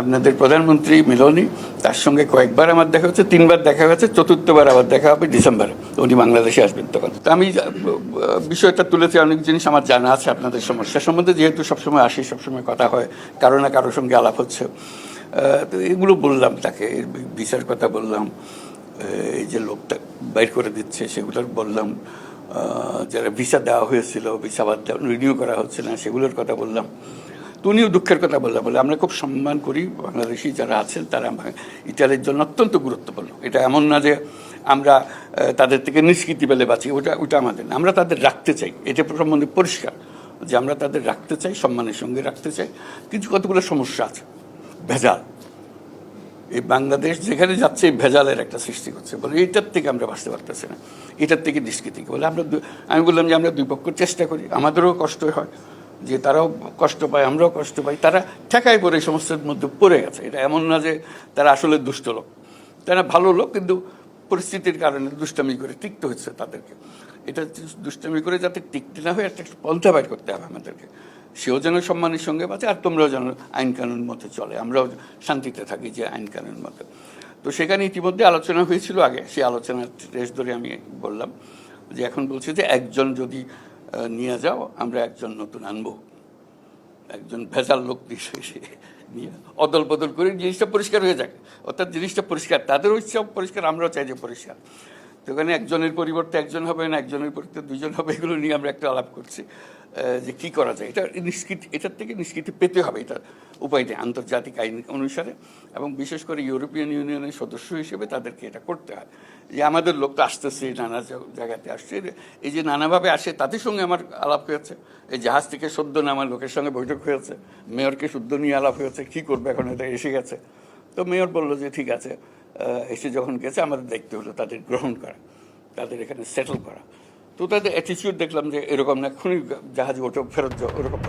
আপনাদের প্রধানমন্ত্রী মিলনি, তার সঙ্গে কয়েকবার আমার দেখা হচ্ছে তিনবার দেখা হয়েছে, চতুর্থবার আবার দেখা হবে ডিসেম্বরে। উনি বাংলাদেশে আসবেন তখন। তো আমি বিষয়টা তুলেছি, অনেক জিনিস আমার জানা আছে আপনাদের সমস্যা সম্বন্ধে, যেহেতু সবসময় আসি, সবসময় কথা হয়, কারও না কারোর সঙ্গে আলাপ হচ্ছে। তো এগুলো বললাম তাকে, বিচার কথা বললাম এই যে লোকটা বাইর করে দিচ্ছে সেগুলোর বললাম। যারা ভিসা দেওয়া হয়েছিল, ভিসা বাদ রিনিউ করা হচ্ছে না, সেগুলোর কথা বললাম। তো উনিও দুঃখের কথা বললাম বলে আমরা খুব সম্মান করি বাংলাদেশি যারা আছেন, তারা ইটালির জন্য অত্যন্ত গুরুত্বপূর্ণ। এটা এমন না যে আমরা তাদের থেকে নিষ্কৃতি পেলে বাঁচি, ওটা ওটা আমাদের আমরা তাদের রাখতে চাই। এটা সম্বন্ধে পরিষ্কার যে আমরা তাদের রাখতে চাই, সম্মানের সঙ্গে রাখতে চাই। কিন্তু কতগুলো সমস্যা আছে? ভেজাল। এই বাংলাদেশ যেখানে যাচ্ছে ভেজালের একটা সৃষ্টি করছে বলে এইটার থেকে আমরা বাঁচতে পারতেছি না। এটার থেকে নিষ্কৃতি। বলে আমরা আমি বললাম যে আমরা দুই পক্ষ চেষ্টা করি। আমাদেরও কষ্ট হয়। যে তারাও কষ্ট পায়, আমরাও কষ্ট পাই, তারা ঠেকায় পড়ে, সমস্যার মধ্যে পড়ে গেছে। এটা এমন না যে তারা আসলে দুষ্ট লোক। তারা ভালো লোক, কিন্তু পরিস্থিতির কারণে দুষ্টামি করে টিকতে হচ্ছে তাদেরকে। এটা দুষ্টামি করে যাতে টিকতে না হয় একটা পন্থা বাইর করতে হবে আমাদেরকে। সেও যেন সম্মানের সঙ্গে বাঁচে, আর তোমরাও যেন আইন কানুন মতে চলে। আমরাও শান্তিতে থাকি যে আইন কানুন মতে তো সেখানে ইতিমধ্যে আলোচনা হয়েছিল আগে। সেই আলোচনার রেশ ধরে আমি বললাম যে, এখন বলছি যে, একজন যদি নিয়ে যাও, আমরা একজন নতুন আনব। একজন ভেজাল লোক দিয়ে নিয়ে। অদল বদল করে জিনিসটা পরিষ্কার হয়ে যাক। অর্থাৎ জিনিসটা পরিষ্কার তাদেরও ইচ্ছা পরিষ্কার, আমরাও চাই যে পরিষ্কার। তো ওখানে একজনের পরিবর্তে একজন হবে না, একজনের পরিবর্তে দুজন হবে, এগুলো নিয়ে আমরা একটা আলাপ করছি যে কি করা যায়। এটা নিষ্কৃতি, এটার থেকে নিষ্কৃতি পেতে হবে, এটা উপায় নেই আন্তর্জাতিক আইন অনুসারে। এবং বিশেষ করে ইউরোপিয়ান ইউনিয়নের সদস্য হিসেবে তাদেরকে এটা করতে হয়। যে আমাদের লোক তো আসতেছে, নানা জায়গাতে আসছে। এই যে নানাভাবে আসে, তাদের সঙ্গে আমার আলাপ হয়েছে। এই জাহাজ থেকে সদ্য নামার লোকের সঙ্গে বৈঠক হয়েছে। মেয়রকে শুদ্ধ নিয়ে আলাপ হয়েছে, কী করবে এখন, এটা এসে গেছে। তো মেয়র বলল যে, ঠিক আছে এসে যখন গেছে, আমাদের দায়িত্ব হলো তাদের গ্রহণ করা, তাদের এখানে সেটেল করা তো তাদের অ্যাটিচিউড দেখলাম যে এরকম না, খুনি জাহাজ ওঠো, ফেরত ওরকম।